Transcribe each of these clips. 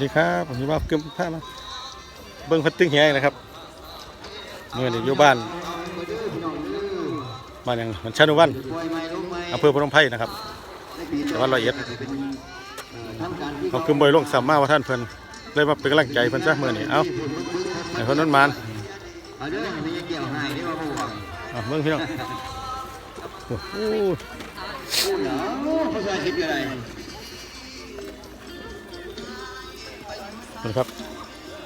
ดีครับผมอยู่บ้านกึมผ้ามาเบิ้งพัดตึงเฮียนะครับเมื่อนี้อยู่บ้านบ้านอย่างมันชานุวันอำเภอพนมไพรนะครับจังหวัดร้อยเอ็ดเขาคืมบอยลงสามมาว่าท่านเพิ่นเลยมาเป็นกำลังใจเพิ่นซะเมื่อนี้เอ้าให้เพิ่นนั้นมานเม่ยังเกี่อพี่น้องโอ้โห พูดเหรอภาษาคิดอะไรนี่ครับ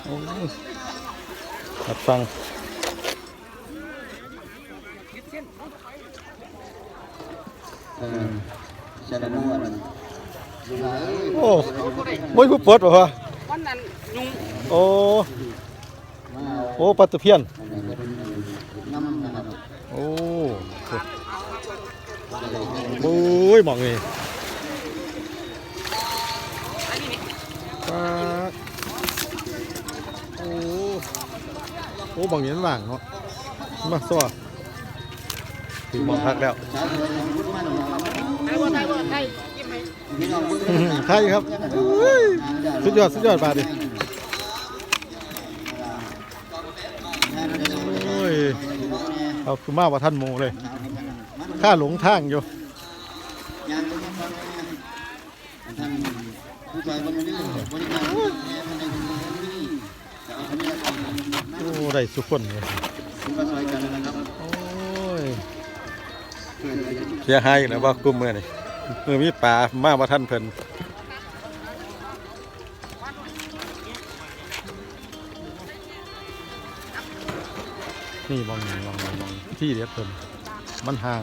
โอ้ยรับฟังเออชนะนวลลูกหลานเอ้ยโอ้โอ้ยผู้ปวดบ่วะวันนั้นยุงโอ้มาเอาโอ้ปลาตะเพียนอันนี้ก็เป็นน้ำนะครับโอ้โอ้ยมองนี่ อ้บางอย่างมันว่างเนาะมาซัวถึงมองพักแล้วสาวสวยของคุณมันของเราไทยว่าไทยว่าไทยยิ้มให้พี่น้องคุณอื้อหือใช่ครับสุดยอดสุดยอดบาดดิโอ้ยเอาคือมาว่าท่านโมเลยข้าหลงทางอยู่ โอ้ได้สุกคนเลยคุณก็ซอยกันนะครับโอ้ยเพื่อนเลยเสียหายอีกแล้วว่ากลุ่มเมื่อนี่มือมีป่ามาว่าท่านเพิ่นนี่มองนี่มองนี่มองที่เดียวเพิ่นมันห่าง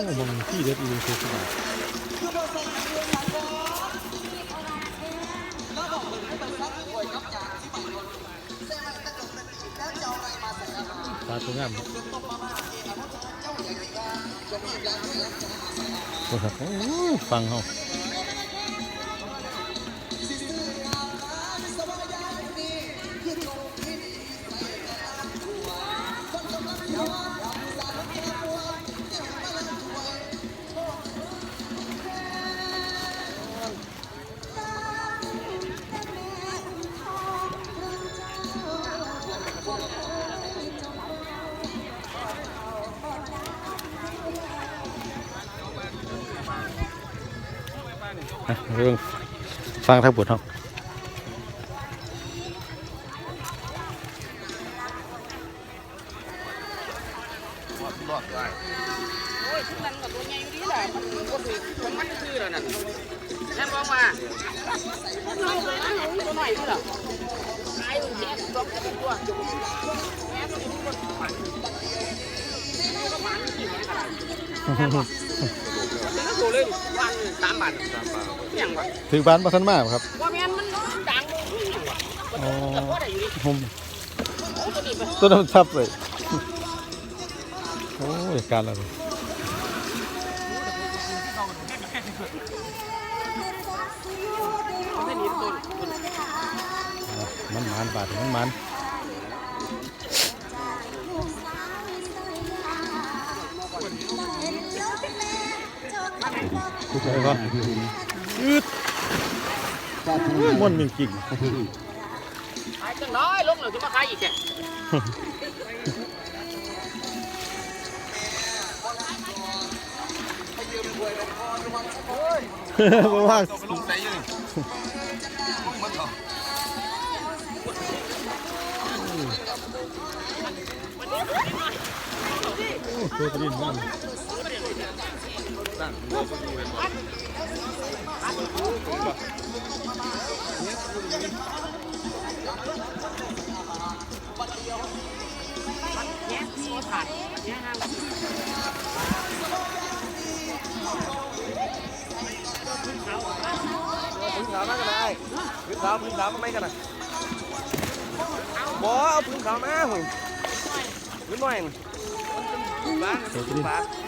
องซื้อไปศพเอามากินเลยโอ้มองที่เด็ดอีคือสบายปลาตัวงามเนาะโอ้ครับโอ้ฟังเขา เรื่องฟังทั้งหมดเขา โอ้ยทุกนั้นกับตัวใหญ่อยู่ดีแหละมันก็คือมันมันคือแล้วนั่นแม่บอกว่าเราเลยนะตัวหน่อยนี่แหละตายตัวแค่ตัวตัวแม่ตัวนี้มันมันก็มันกินอะไรแล้วตัวเลยวันสามบาทสามบาทยังวะถือบ้านมาทันมากครับว่าแม่นมันดังเลยยังวะอ๋อแต่ว่าได้อยู่ดิผมโอ้ตัวนี้ไปต้นน้ำทับเลยโอ้ยการอะไรไม่หนีตัวมันมันบาดมันมัน ใจก่อนอืดม่วนจริงขายจังน้อยลงเลยจะมาขายอีกแกๆบ่ว่างโอ้ตัวตะลินมันขาดเนี่ยห้างพื้นขาวมากกันได้พื้นขาวพื้นขาวมาไม่กัน นะบอเอาพื้นขาวมาหุ่นพื้นหน่อยบ้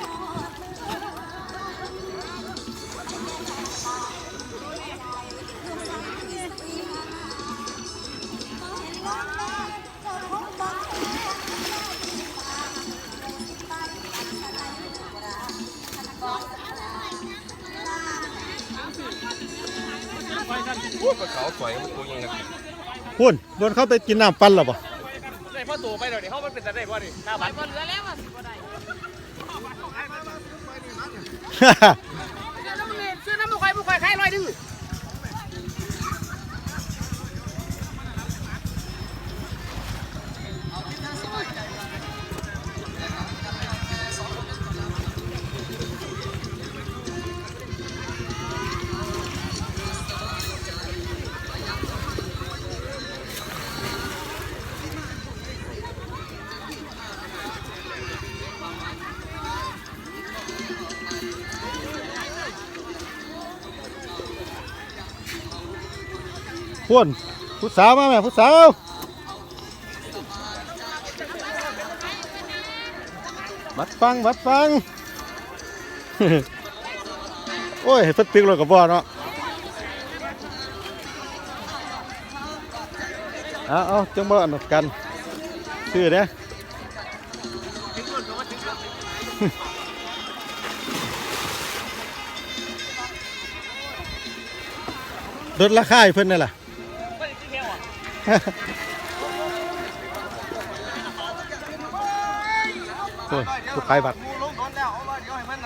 ก็เขาสวยมันตัวยังไงพุ่นโดนเข้าไปกินน้ำปั้นหรอปะได้พ่อตัวไปเดี๋ยวนี้เขามันเป็นแต่ได้พ่อดิหน้าบ้านบนเรือแล้วอะสิบ่ได้ พุ่นผู้สาวมาแม่ผู้สาวบัดฟังบัดฟัง โอ้ยเพิ่นตึกเลยกับบ่เนาะเอาเอาจังบ่อันนั้นกันชื่อเด้ลดราคาให้เพิ่นนั่นล่ะ โอ้ยผู้ขายบัตรมูลงนอนแล้วเอาไว้เดี๋ยวให้มัน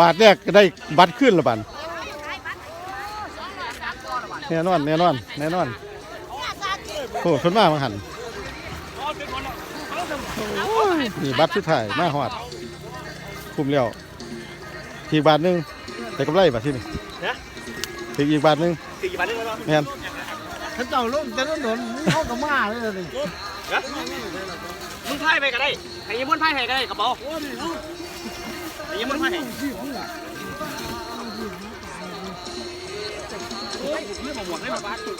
บาทแรกก็ได้บัตรขึ้นละบันแน่นอนแน่นอนแน่นอนโอ้คนมามาหันโอ้ยนี่บัตรสุดท้ายมาหอดคุมแล้วอีกบาทหนึงแต่กำไรบาทที่นี่นะถึงอีกบาทหนึงสี่บาทนึงแล้วแม่นเขาเจ้าลงจะโดนเขาก็มาเลยนี่มึงพายไปก็ได้ให้ยิ้มมันพายให้ก็ได้กระเป๋าให้ยิ้มมันพาย ไม่บอ้ยเรื่องของหมวกให้มาบ้านเปีย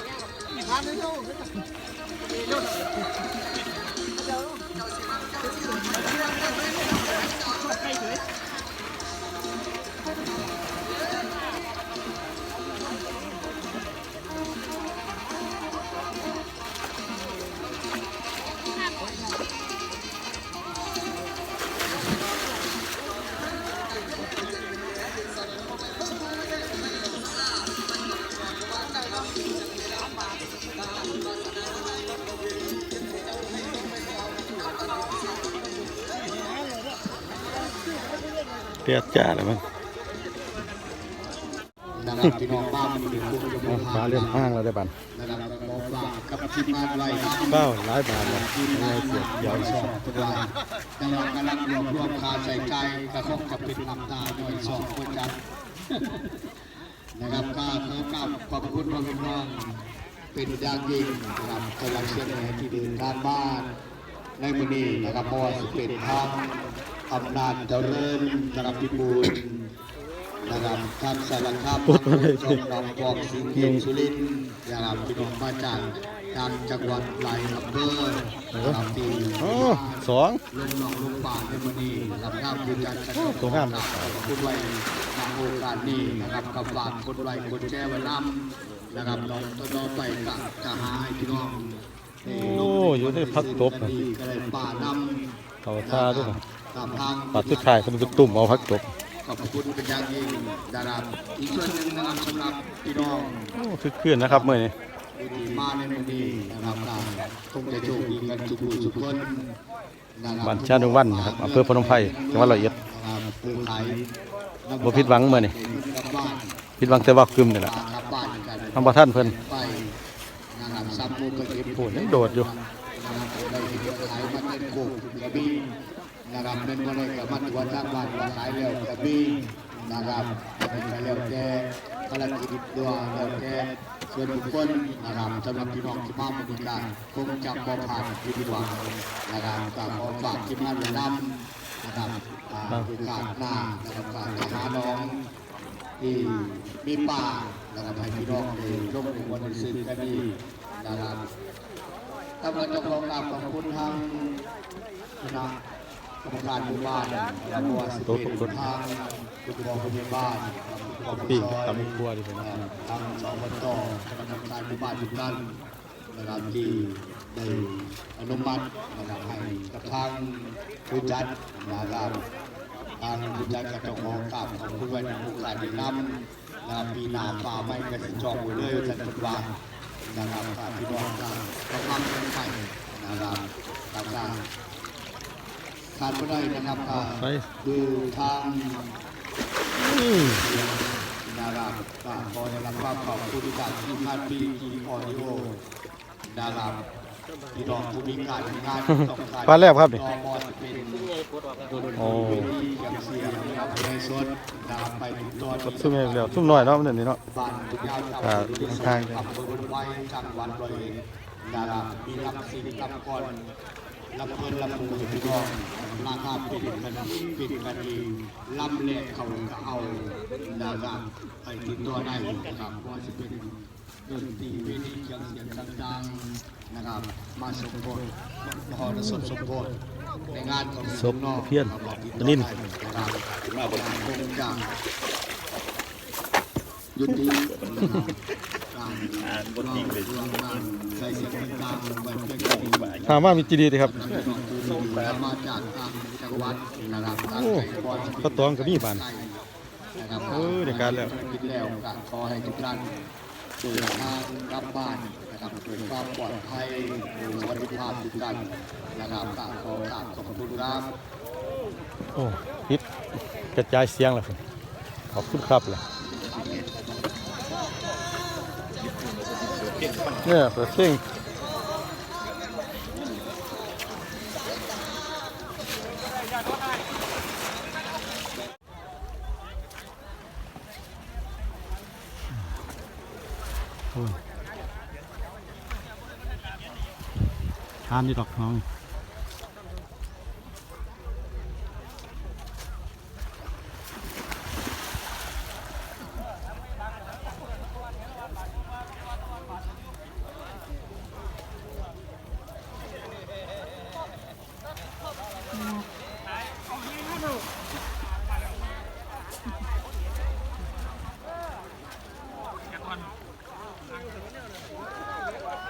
กจ้าแล้วมันนะครับพี่น้องบ้านมันเป็นผู้ยกเอาฟ้าเลื่อนห้างแล้วได้บันนะครับขอฝากกับทีมงานไว้เบ้าหลายบาทเลยยังไงเสียเดี๋ยวสอบตัวกำลังกำลังรวบรวมคาใส่ใจกระทบกับเป็นลำตาย่อยสอบคนกันนะครับข้าขอกราบขอบคุณพ่อพี่น้องเป็นอย่างยิ่งนะครับกำลังเชียร์ในที่เดินทางบ้านในมือนี้นะครับเพราะว่าสิเป็นทาง อำนาจเจริญนะครับพิบูลนะครับทางสารคามพูดมาเลยจงน้องพอกสิงห์เกียรติสุรินทร์นะครับพี่น้องมาจากตามจังหวัดหลายอำเภอนะครับที่โอ้สองลงหนองลงป่าในวันนี้รับงามยืนยันกันโอ้ตัวงามขอบคุณไว้ในโอกาสนี้นะครับกับฝากคนไว้คนแชร์ไว้นำนะครับน้องต้นน้องไปกะจะหาให้พี่น้องโอ้อยู่ในพักตบนะนะก็เลยป่านำเขาท่าด้วยนะ ตามทางปัดสุดท้ายเขาเป็นตุ่มเอาพักตบขอบคุณเป็นอย่างยิ่งนะครับอีกส่วนหนึ่งนะครับสำหรับพี่น้องโอ้คึกคืนนะครับมื้อนี้ที่มาในวันนี้นะครับก็คงจะโชคดีกันทุกผู้ทุกคนนะครับบ้านชานุวันนะครับอำเภอพนมไพรจังหวัดร้อยเอ็ดนะครับผู้ขายบ่ผิดหวังมื้อนี้กลับบ้านผิดหวังแต่ว่ากึมนี่แหละกลับบ้านกันทำบ่ทันเพิ่นไปนะครับซับมูกกระเก็บโอ้ยังโดดอยู่ นะครับเป็นโคนะครับเป็นคนในกับมันวันทางบ้านว่าขายแล้วกระบี่นะครับเป็นไปแล้วแก่ภารกิจด้วยแล้วแก่ส่วนบุคคลนะครับสำหรับพี่น้องที่มาบริการคงจะบ่ผ่านผิดหวังนะครับก็ขอฝากทีมงานไว้นำนะครับอ่าโอกาสหน้านะครับการหาน้องที่มีป่านะครับให้พี่น้องได้ร่วมในวันซึ้งกันดีนะครับถ้าเราจะขอกราบขอบคุณทางคณะ กรรมการหมู่บ้านนะครัว่าสิเป็นทางคุณพ่อคุณแม่บ้านนะครับคุณพ่อคุณปิ้งซอยตำครัวดิเพิ่นนะเนาะครับทางสอบตกรรมการหมู่บ้านทุกท่านนะครับที่ได้อนุมัตินะครับให้กับทางผู้จัดนะครับทางผู้จัดกระจกมองกับของผู้ว่าผู้การดีน้ำนะครับปีนาป่าไม่กระสิจองอยู่เลยจันทร์วางนะครับฝากพี่น้องกันประความกันไปนะครับตากา ขาดไม่ได้นะครับก็ไปดูทางอื้อนะครับก็ขอได้รับความขอบคุณจากทีมงานปีกีออดิโอนะครับพี่น้องผู้มีการงานต้องการปลาแลบครับนี่ต่อบอลเป็นโอ้ยังเสียงนะครับในสดดาวไปถึงตอนกับซุ่มให้แล้วซุ่มน้อยเนาะมันนี่เนาะบ้านทุกยาวอ่าทางขับรถไว้จังหวัดร้อยเอ็ดดารามีลำสิงลำก่อน ลำเพินลำปูพี่น้องราคาปิดกันปิดกันดีลำแรกเขาก็เอาดาราไปติดตัวได้นะครับเพราะว่าจะเป็นดนตรีเวทีเครื่องเสียงต่างๆนะครับ มาสมโภชมหรสพสมโภชในงานของศพเพี้ยนตนินนะครับมาบนคงจะยุติ การบนยิงเลยใส่เสียงต่างๆไปเพื่อการดีถามว่ามีจีดีติครับมาจากทางจังหวัดนะครับทางโอ้ไก่บอลข้าวตองก็มีบานนะครับเออเดี๋ยวการแล้วคิดแล้วก็ขอให้ทุกท่านเดินทางกลับบ้านนะครับเกิดความปลอดภัยสวัสดิภาพทุกท่านนะครับก็ขอกราบขอบคุณครับโอ้ปิดกระจายเสียงแล้วพุ่นขอบคุณครับเลย เนี่ยเปิดเพลงโอ้ยทานนี่ดอกน้อง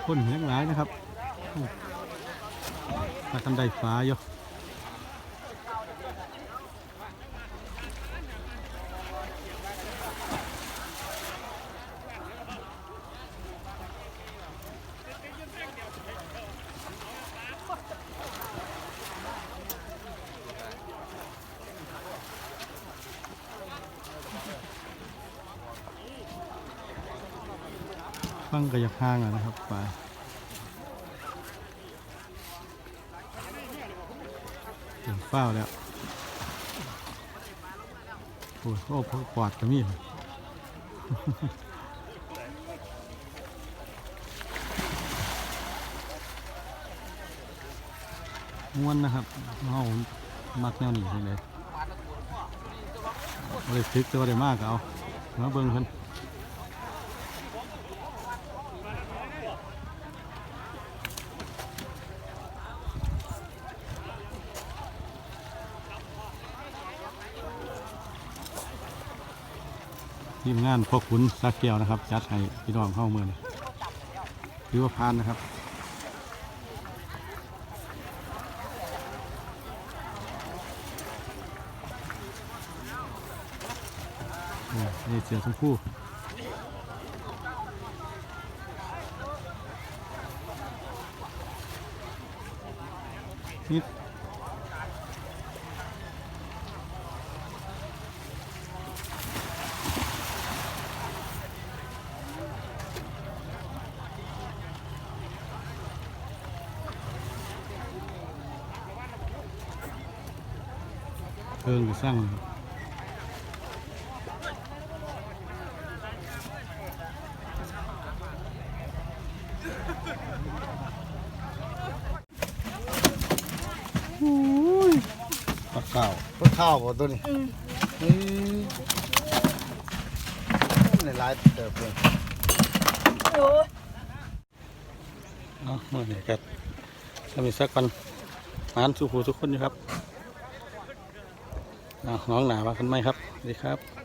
คนเหียงหลายนะครับถ้ากันได้ฟ้าอยู่ ฟังกระยักห้างอะนะครับฟ้าถึงเฝ้าแล้วโอ้ยโอ้พกปอดก็มีม้วนนะครับเอามักแนวนี้เลยเลยทึกต่ว่าได้มากเอามาเบิ่งเพิ่น ทีมงานพวกขุนสักเกียวนะครับ จัดให้พี่น้องเข้าเมืองถือว่าพานนะครับนี่เสือชมพูนี่ จะสร้างปลาข้าวปลาข้าวบ่ตัวนี้อืมในร้ายเติบเลยเอาเมื่อไหร่กันถ้ามีสักวันมานสู่ผู้ทุกคนอยู่ครับเอา น้องหนาว่ากันไหมครับ สวัสดีครับ